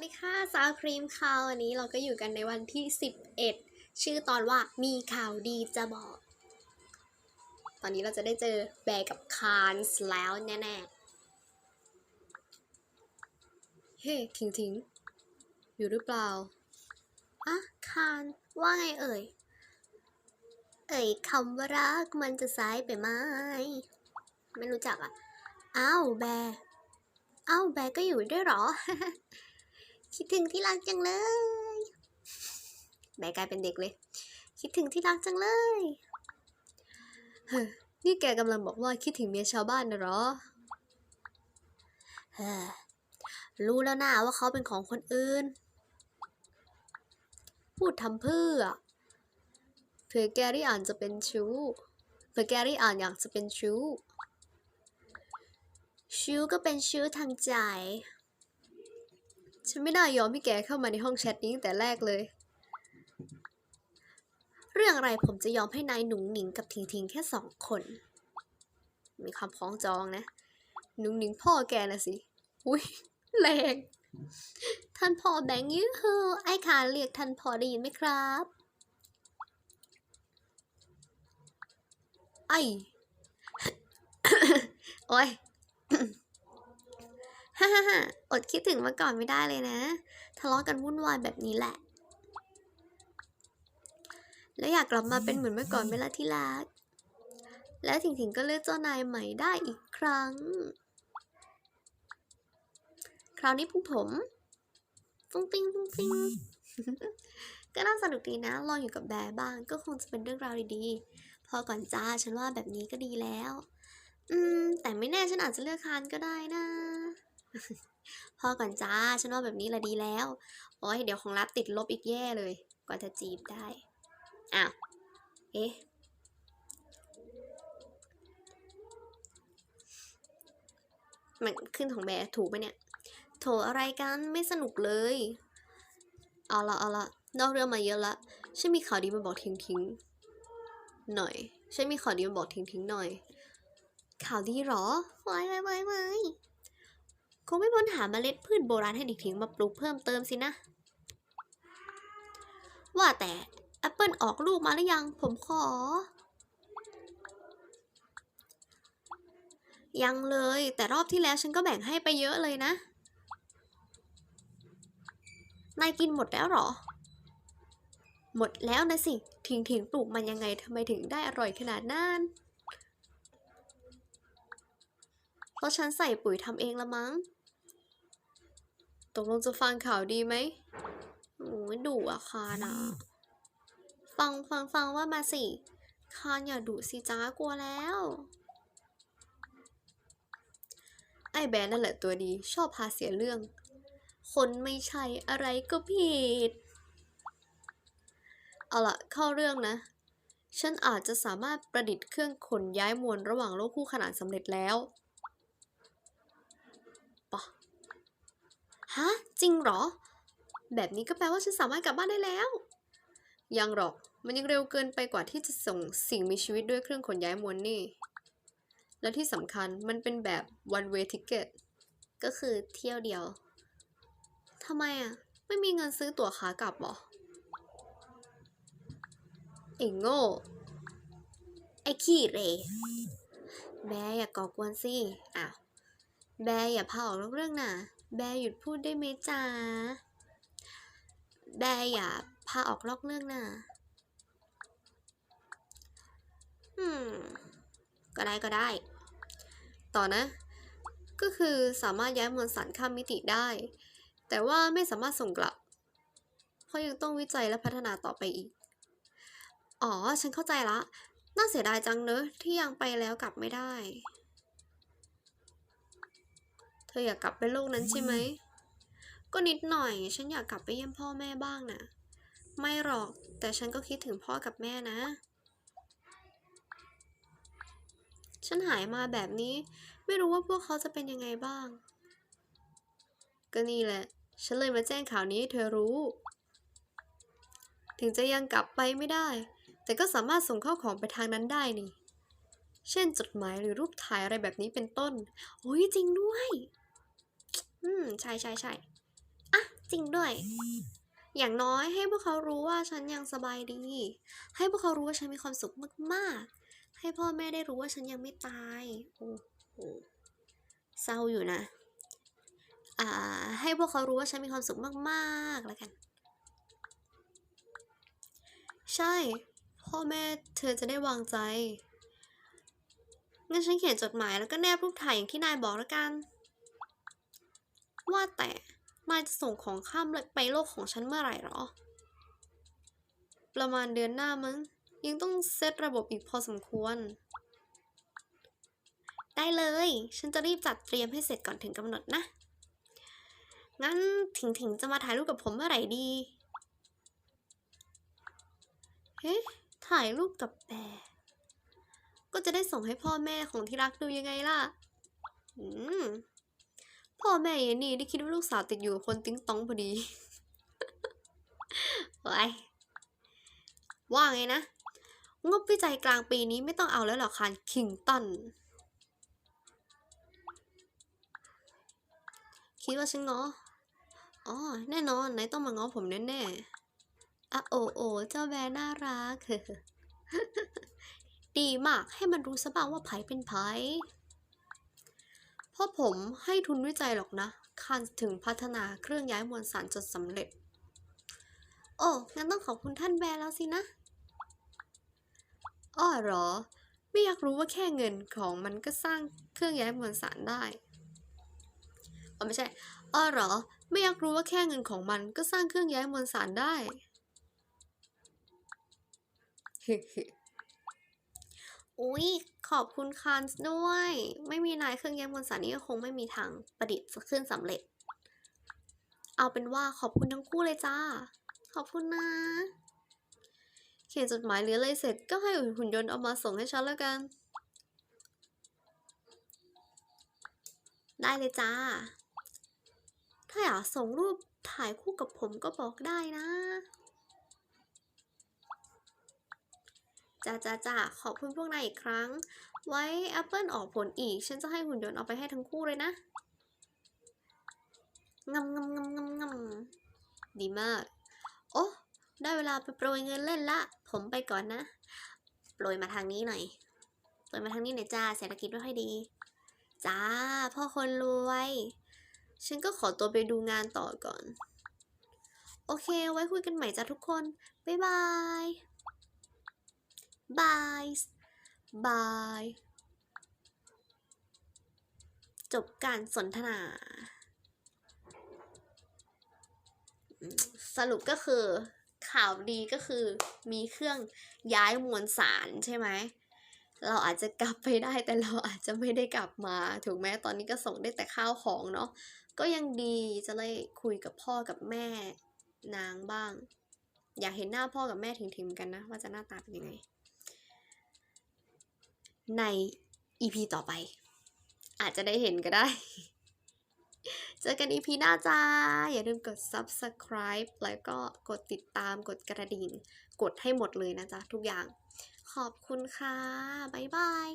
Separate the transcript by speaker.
Speaker 1: วัสดีค่ะซาวครีมค่ะวันนี้เราก็อยู่กันในวันที่ 11 ชื่อตอนว่ามีข่าวดีจะบอก ตอนนี้เราจะได้เจอแบร์กับคานส์แล้วแน่ๆ เฮ้ถิงถิงอยู่หรือเปล่าอะคานว่าไงเอ่ย เอ่ยคำว่ารักมันจะสายไปไหมไม่รู้จักอะอ้าวแบร์อ้าวแบก็อยู่ด้วยหรอ คิดถึงที่รักจังเลยแบร์กลายเป็นเด็กเลย คิดถึงที่รักจังเลยเฮ้ยนี่แกกำลังบอกว่าคิดถึงเมียชาวบ้านนะเหรอเฮ้ยรู้แล้วนะว่าเขาเป็นของคนอื่น พูดทำเพื่อ เผื่อแกรี่อ่านจะเป็นชู้ เผื่อแกรี่อ่านอยากจะเป็นชู้ ชู้ก็เป็นชู้ทางใจ ฉันไม่น่ายอมให้แกเข้ามาในห้องแชทนี้ตั้งแต่แรกเลย เรื่องอะไรผมจะยอมให้นายหนุ่งหนิงกับทิงทิงแค่สองคน มีความพ้องจองนะ หนุ่งหนิงพ่อแกนะสิ อุ้ยแรง ท่านพ่อแบงค์ยื้อฮือไอ้ขาเรียกท่านพ่อได้ยินไหมครับ ไอ้โอ้ย ฮ่าฮ่าอดคิดถึงมาก่อนไม่ได้เลยนะ ทะเลาะกันวุ่นวายแบบนี้แหละ แล้วอยากกลับมาเป็นเหมือนเมื่อก่อนไหมล่ะที่รัก และถิงถิงก็เลือกเจ้านายใหม่ได้อีกครั้ง คราวนี้พุ่งผมปุ้งปิ้งปุ้งปิ้งก็น่าสนุกดีนะ ลองอยู่กับแบร์บ้าง ก็คงจะเป็นเรื่องราวดีๆ พอก่อนจ้าฉันว่าแบบนี้ก็ดีแล้ว อืม แต่ไม่แน่ฉันอาจจะเลือกคานก็ได้นะ พ่อก่อนจ้า ฉันว่าแบบนี้ละดีแล้ว โอ้ยเดี๋ยวของรัฐติดลบอีกแย่เลย กว่าจะจีบได้ อ้าว เอ๊ะ มันขึ้นของแบถูกไหมเนี่ย โถอะไรกันไม่สนุกเลย เอาละเอาละนอกเรื่องมาเยอะละ ฉันมีข่าวดีมาบอกทิ้งทิ้งหน่อย ฉันมีข่าวดีมาบอกทิ้งทิ้งหน่อย ข่าวดีหรอไว้ไว้ไว้ไว้ คงไม่พ้นหาเมล็ดพืชโบราณให้เด็กทิ้งมาปลูกเพิ่มเติมสินะ ว่าแต่แอปเปิลออกลูกมาหรือยัง ผมขอ ยังเลย แต่รอบที่แล้วฉันก็แบ่งให้ไปเยอะเลยนะ นายกินหมดแล้วหรอ หมดแล้วนะสิ ถิงถิงปลูกมันยังไงทำไมถึงได้อร่อยขนาดนั้นเพราะฉันใส่ปุ๋ยทำเองละมั้ง ตกลงจะฟังข่าวดีไหมโอ้ยดุอะคานอะฟังฟังฟังว่ามาสิ คานอย่าดุสิจ้ากลัวแล้ว ไอ้แบนนั่นแหละตัวดี ชอบพาเสียเรื่อง คนไม่ใช่อะไรก็ผิด เอาละเข้าเรื่องนะ ฉันอาจจะสามารถประดิษฐ์เครื่องขนย้ายมวลระหว่างโลกคู่ขนานสำเร็จแล้วปะ ฮะ จริงเหรอ แบบนี้ก็แปลว่าฉันสามารถกลับบ้านได้แล้ว ยังหรอก มันยังเร็วเกินไปกว่าที่จะส่งสิ่งมีชีวิตด้วยเครื่องขนย้ายมวลนี่ และที่สำคัญมันเป็นแบบ one way ticket ก็คือเที่ยวเดียว ทำไมอะ ไม่มีเงินซื้อตั๋วขากลับหรอไอ้โง่ ไอ้ขี้เหรแบอย่าก่อกวนสิ อ้าว แบอย่าพาออกนอกเรื่องน่ะ แบหยุดพูดได้ไหมจ๊ะ แบอย่าพาออกนอกเรื่องน่ะอืม ก็ได้ก็ได้ ต่อนะ ก็คือสามารถย้ายมวลสารข้ามมิติได้ แต่ว่าไม่สามารถส่งกลับ เพราะยังต้องวิจัยและพัฒนาต่อไปอีก อ๋อ ฉันเข้าใจละ น่าเสียดายจังเนอะที่ยังไปแล้วกลับไม่ได้ เธออยากกลับไปโลกนั้นใช่ไหม ก็นิดหน่อย ฉันอยากกลับไปเยี่ยมพ่อแม่บ้างนะ ไม่หรอก แต่ฉันก็คิดถึงพ่อกับแม่นะ ฉันหายมาแบบนี้ ไม่รู้ว่าพวกเขาจะเป็นยังไงบ้าง ก็นี่แหละ ฉันเลยมาแจ้งข่าวนี้ให้เธอรู้ ถึงจะยังกลับไปไม่ได้ แต่ก็สามารถส่งข้าวของไปทางนั้นได้นี่เช่นจดหมายหรือรูปถ่ายอะไรแบบนี้เป็นต้น โอ้ยจริงด้วย อืม ใช่ใช่ใช่อะ จริงด้วย อย่างน้อยให้พวกเขารู้ว่าฉันยังสบายดี ให้พวกเขารู้ว่าฉันมีความสุขมากๆ ให้พ่อแม่ได้รู้ว่าฉันยังไม่ตาย โอ้โห เศร้าอยู่นะ อ่า ให้พวกเขารู้ว่าฉันมีความสุขมากๆ แล้วกัน ใช่ พ่อแม่เธอจะได้วางใจงั้นฉันเขียนจดหมายแล้วก็แนบรูปถ่ายอย่างที่นายบอกแล้วกัน ว่าแต่นายจะส่งของข้ามไปโลกของฉันเมื่อไหร่หรอ ประมาณเดือนหน้ามั้ง ยังต้องเซตระบบอีกพอสมควร ได้เลย ฉันจะรีบจัดเตรียมให้เสร็จก่อนถึงกำหนดนะ งั้นถิงถิงจะมาถ่ายรูปกับผมเมื่อไหร่ดี เฮ้ถ่ายรูปกับแปก็จะได้ส่งให้พ่อแม่ของที่รักดูยังไงล่ะ อืม พ่อแม่ยายนี่ได้คิดว่าลูกสาวติดอยู่คนติ้งต้องพอดีไว้ว่าไงนะ งบวิจัยกลางปีนี้ไม่ต้องเอาแล้วหรอคานคิงตัน คิดว่าฉันงออ๋อ แน่นอนนายต้องมาง้อผมแน่ๆอะโอโอ เจ้าแบร์น่ารัก ดีมากให้มันรู้ซะบ้างว่าไผเป็นไผ ราะผมให้ทุนวิจัยหรอกนะคันถึงพัฒนาเครื่องย้ายมวลสารจนสำเร็จ โอ้ งั้นต้องขอบคุณท่านแบร์แล้วสินะ อ้อหรอ ไม่อยากรู้ว่าแค่เงินของมันก็สร้างเครื่องย้ายมวลสารได้อ๋อไม่ใช่ อ้อหรอ ไม่อยากรู้ว่าแค่เงินของมันก็สร้างเครื่องย้ายมวลสารได้ อุ๊ย ขอบคุณคานส์ด้วย ไม่มีนายเครื่องย้ายมวลสารนี้ก็คงไม่มีทางประดิษฐ์ขึ้นสำเร็จ เอาเป็นว่าขอบคุณทั้งคู่เลยจ้า ขอบคุณนะ เขียนจดหมายหรืออะไรเสร็จก็ให้หุ่นยนต์เอามาส่งให้ฉันแล้วกัน ได้เลยจ้า ถ้าอยากส่งรูปถ่ายคู่กับผมก็บอกได้นะ จ้าจ้าจ้าขอบคุณพวกนายอีกครั้ง ไว้ Apple ออกผลอีก ฉันจะให้หุ่นยนต์เอาไปให้ทั้งคู่เลยนะงำงำงำงำงำดีมาก โอ้ได้เวลาไปโปรยเงินเล่นละ ผมไปก่อนนะ โปรยมาทางนี้หน่อยโปรยมาทางนี้หน่อยจ้าเศรษฐกิจไม่ค่อยดี จ้า พ่อคนรวย ฉันก็ขอตัวไปดูงานต่อก่อน โอเค ไว้คุยกันใหม่จ้าทุกคน บ๊ายบาย บายบายจบการสนทนา สรุปก็คือข่าวดีก็คือมีเครื่องย้ายมวลสารใช่ไหม เราอาจจะกลับไปได้แต่เราอาจจะไม่ได้กลับมา ถูกไหมตอนนี้ก็ส่งได้แต่ข้าวของเนาะก็ยังดีจะได้คุยกับพ่อกับแม่นางบ้าง อยากเห็นหน้าพ่อกับแม่ถิงๆกันนะ ว่าจะหน้าตาเป็นยังไง ใน EP ต่อไป อาจจะได้เห็นก็ได้ เจอกัน EP หน้าจ้า อย่าลืมกด subscribe แล้วก็กดติดตามกดกระดิ่ง กดให้หมดเลยนะจ๊ะ ทุกอย่าง ขอบคุณค่ะ บ๊ายบาย